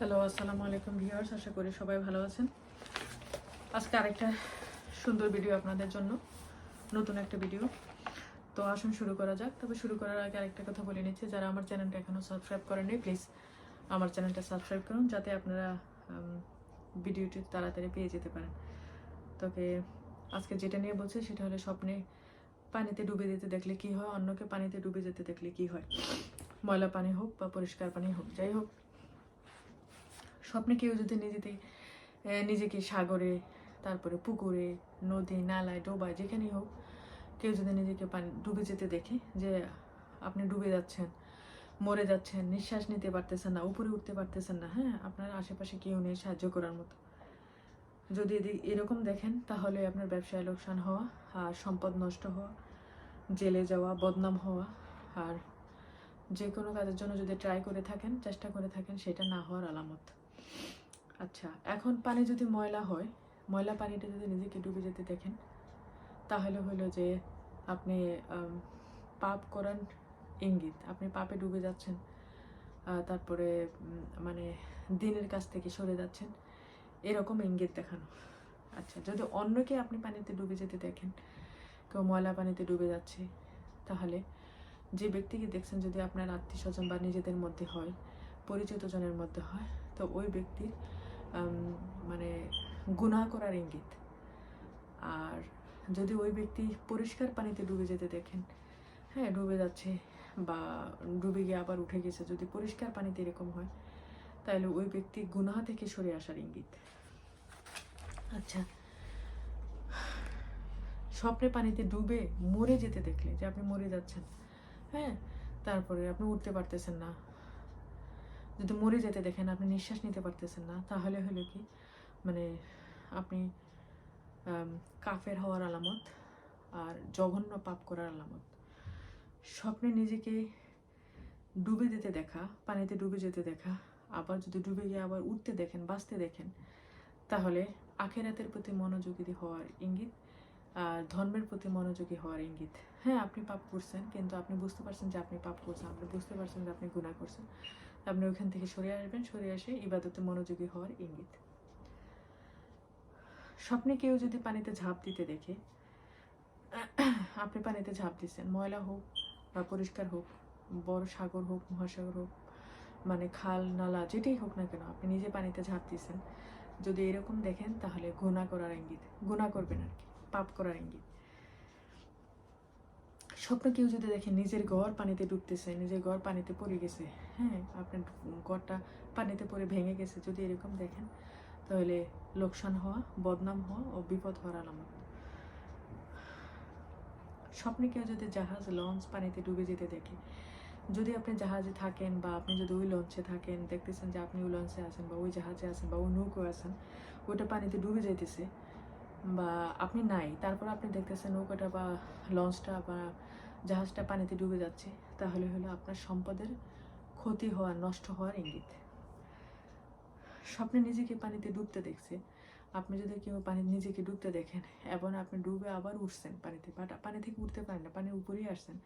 Hello আসসালামু আলাইকুম viewers, আশা করি সবাই ভালো আছেন। আজকে আরেকটা সুন্দর ভিডিও আপনাদের জন্য, নতুন একটা ভিডিও তো আসুন শুরু করা যাক। তবে শুরু করার আগে আরেকটা কথা বলে নিচ্ছি, যারা আমার চ্যানেলটা এখনও সাবস্ক্রাইব করেননি প্লিজ আমার চ্যানেলটা সাবস্ক্রাইব করুন, যাতে আপনারা ভিডিওটি তাড়াতাড়ি পেয়ে যেতে পারেন। তবে আজকে যেটা নিয়ে বলছি, সেটা হলো স্বপ্নে পানিতে ডুবে যেতে দেখলে কি হয়, অন্যকে পানিতে ডুবে যেতে দেখলে কি হয়। ময়লা পানি হোক বা পরিষ্কার পানি হোক, যাই হোক। স্বপ্নে কেউ যদি নিজেতে নিজেকে সাগরে, তারপরে পুকুরে, নদী, নালায়, ডোবায়, যেখানেই হোক, কেউ যদি নিজেকে পানি, ডুবে যেতে দেখে যে আপনি ডুবে যাচ্ছেন, মরে যাচ্ছেন, নিঃশ্বাস নিতে পারতেছেন না, উপরে উঠতে পারতেছেন না হ্যাঁ? আপনার আশেপাশে কেউ নেই সাহায্য করার মতো। যদি এরকম দেখেন, তাহলে আপনার ব্যবসায় লোকসান হওয়া, আর সম্পদ নষ্ট হওয়া, জেলে যাওয়া, বদনাম হওয়া, আর যে কোনো কাজের জন্য যদি ট্রাই করে থাকেন, চেষ্টা করে থাকেন, সেটা না হওয়ার আলামত। আচ্ছা এখন পানি যদি ময়লা হয়, ময়লা পানিটা যদি নিজেকে ডুবে যেতে দেখেন, তাহলে হলো যে আপনি পাপ করার ইঙ্গিত, আপনি পাপে ডুবে যাচ্ছেন তারপরে মানে দিনের কাছ থেকে সরে যাচ্ছেন, এরকম ইঙ্গিত দেখানো। আচ্ছা যদি অন্যকে আপনি পানিতে ডুবে যেতে দেখেন, কেউ ময়লা পানিতে ডুবে যাচ্ছে, তাহলে যে ব্যক্তিকে দেখছেন যদি আপনার আত্মীয় স্বজন বা নিজেদের মধ্যে হয় পরিচিত জনের মধ্যে হয়। তো ওই ব্যক্তির মানে গুনাহ করার ইঙ্গিত। আর যদি ওই ব্যক্তি পরিষ্কার পানিতে ডুবে যেতে দেখেন হ্যাঁ ডুবে যাচ্ছে বা ডুবে গিয়ে আবার উঠে গেছে, যদি পরিষ্কার পানিতে এরকম হয়, তাহলে ওই ব্যক্তি গুনাহ থেকে সরে আসার ইঙ্গিত। আচ্ছা স্বপ্নে পানিতে ডুবে মরে যেতে দেখলে, যে আপনি মরে যাচ্ছেন হ্যাঁ তারপরে আপনি উঠতে পারতেছেন না যদি মরে যেতে দেখেন, আপনি নিঃশ্বাস নিতে পারতেছেন না, তাহলে হলো কি মানে আপনি কাফের হওয়ার আলামত আর জঘন্য পাপ করার আলামত। স্বপ্নে নিজেকে ডুবে যেতে দেখা, পানিতে ডুবে যেতে দেখা, আবার যদি ডুবে গিয়ে আবার উঠতে দেখেন, বাঁচতে দেখেন, তাহলে আখেরাতের প্রতি মনোযোগী হওয়ার ইঙ্গিত ধর্মের প্রতি মনোযোগী হওয়ার ইঙ্গিত। হ্যাঁ আপনি পাপ করছেন, কিন্তু আপনি বুঝতে পারছেন যে আপনি পাপ করছেন, আপনি বুঝতে পারছেন যে আপনি গুনাহ করছেন। আপনি ওইখান থেকে সরে আসবেন, সরে এসে ইবাদতে মনোযোগী হওয়ার ইঙ্গিত। স্বপ্নে কেউ যদি পানিতে ঝাঁপ দিতে দেখে, আপনি পানিতে ঝাঁপ দিচ্ছেন, ময়লা হোক বা পরিষ্কার হোক, বড় সাগর হোক, মহাসাগর হোক মানে খাল, নালা, যেটাই হোক না কেন, আপনি নিজে পানিতে ঝাঁপ দিচ্ছেন। যদি এরকম দেখেন, তাহলে গুণা করার ইঙ্গিত গুণা করবেন আর কি। পাপ করার ইঙ্গিত। স্বপ্ন কেউ যদি দেখে নিজের ঘর পানিতে ডুবতেছে, নিজের ঘর পানিতে পড়ে গেছে হ্যাঁ আপনার ঘরটা পানিতে পড়ে ভেঙে গেছে, যদি এরকম দেখেন, তাহলে লোকসান হওয়া, বদনাম হওয়া ও বিপদ হওয়ার আলামত। স্বপ্নে কেউ যদি জাহাজ, লঞ্চ পানিতে ডুবে যেতে দেখে, যদি আপনি জাহাজে থাকেন বা আপনি যদি ওই লঞ্চে থাকেন, দেখতেছেন যে আপনি ওই লঞ্চে আছেন বা ওই জাহাজে আছেন বা ওই নৌকো আছেন, ওইটা পানিতে ডুবে যাইতেছে বা আপনি নাই, তারপর আপনি দেখতেছেন নৌকাটা বা লঞ্চটা বা জাহাজটা পানিতে ডুবে যাচ্ছে, তাহলে হলো আপনার সম্পদের ক্ষতি হওয়ার নষ্ট হওয়ার ইঙ্গিত। স্বপ্নে নিজেকে পানিতে ডুবতে দেখছে। আপনি যদি কেউ পানি নিজেকে ডুবতে দেখেন, এবং আপনি ডুবে আবার উঠছেন পানিতে, বাট পানি থেকে উঠতে পারেন না, পানির উপরেই আসছেন।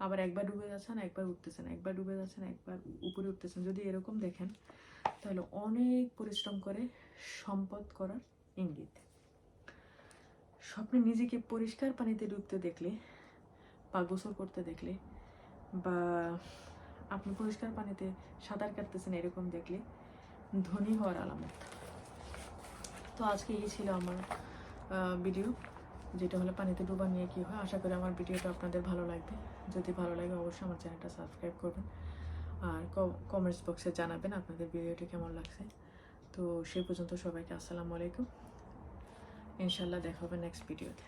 আবার একবার ডুবে যাচ্ছেন, একবার উঠতেছেন, একবার ডুবে যাচ্ছেন, একবার উপরে উঠতেছেন। যদি এরকম দেখেন, তাহলে অনেক পরিশ্রম করে সম্পদ করার ইঙ্গিত। স্বপ্নে নিজেকে পরিষ্কার পানিতে ডুবতে দেখলে, বা গোসল করতে দেখলে, বা আপনি পরিষ্কার পানিতে সাঁতার কাটতেছেন এরকম দেখলে ধনী হওয়ার আলামত। তো আজকে এই ছিল আমার ভিডিও যেটা হলো পানিতে ডুবা নিয়ে কী হয়। আশা করি আমার ভিডিওটা আপনাদের ভালো লাগবে। যদি ভালো লাগে অবশ্যই আমার চ্যানেলটা সাবস্ক্রাইব করবেন, আর কমেন্টস বক্সে জানাবেন আপনাদের ভিডিওটি কেমন লাগছে। তো সে পর্যন্ত সবাইকে আসসালামু আলাইকুম। ইনশাল্লাহ দেখা হবে নেক্সট ভিডিওতে